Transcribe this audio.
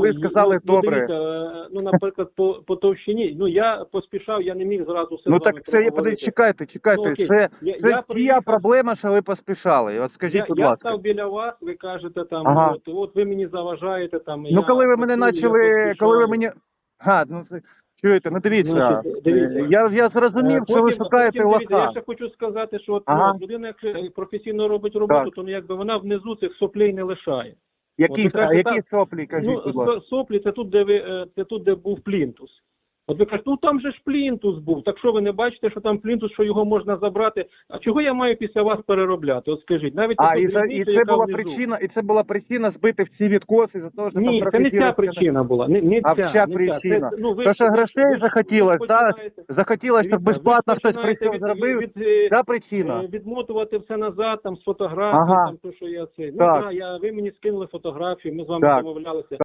ви сказали ну, добре. дивіться, е, ну, наприклад, по, по товщині. Ну я поспішав, я не міг зразу все Ну так це я подивіться, чекайте, чекайте. Ну, це Я- це я приїхав- проблема, що ви поспішали? От скажіть, я, будь я ласка. став біля вас, ви кажете там, Ага. от, от ви мені заважаєте там. Ну, я коли ви мене почали, коли ви мені. Га, ну це чуєте, ну дивіться. Значить, дивіться. е, Я, я зрозумів, Е, що ви шукаєте потім, дивіться, Я ще хочу сказати, що от, Ага. ну, людина, якщо професійно робить роботу, Так. то ну, якби вона внизу цих соплей не лишає. Які, От ви які так. соплі, кажіть, ну, будь ласка. со- соплі це тут, де ви е, це тут, де був плінтус. От ви кажете, ну там же ж плінтус був. Так що ви не бачите, що там плінтус, що його можна забрати? А чого я маю після вас переробляти? От скажіть, навіть А, і, за, і це яка була внизу. причина, і це була причина збити всі відкоси за того, що Ні, там це не ця причина була. Не, не А ця, вся не ця. причина. Це, ну, ви, То, що грошей ви- ви захотілось, так? починаєте- Захотілося, щоб безплатно ви хтось прийшов, зробив. від, е, Ця причина. Е, відмотувати все назад, там з фотографії, Ага. там то, що я це. Ну Так. так, я ви мені скинули фотографію, ми з вами Так. домовлялися.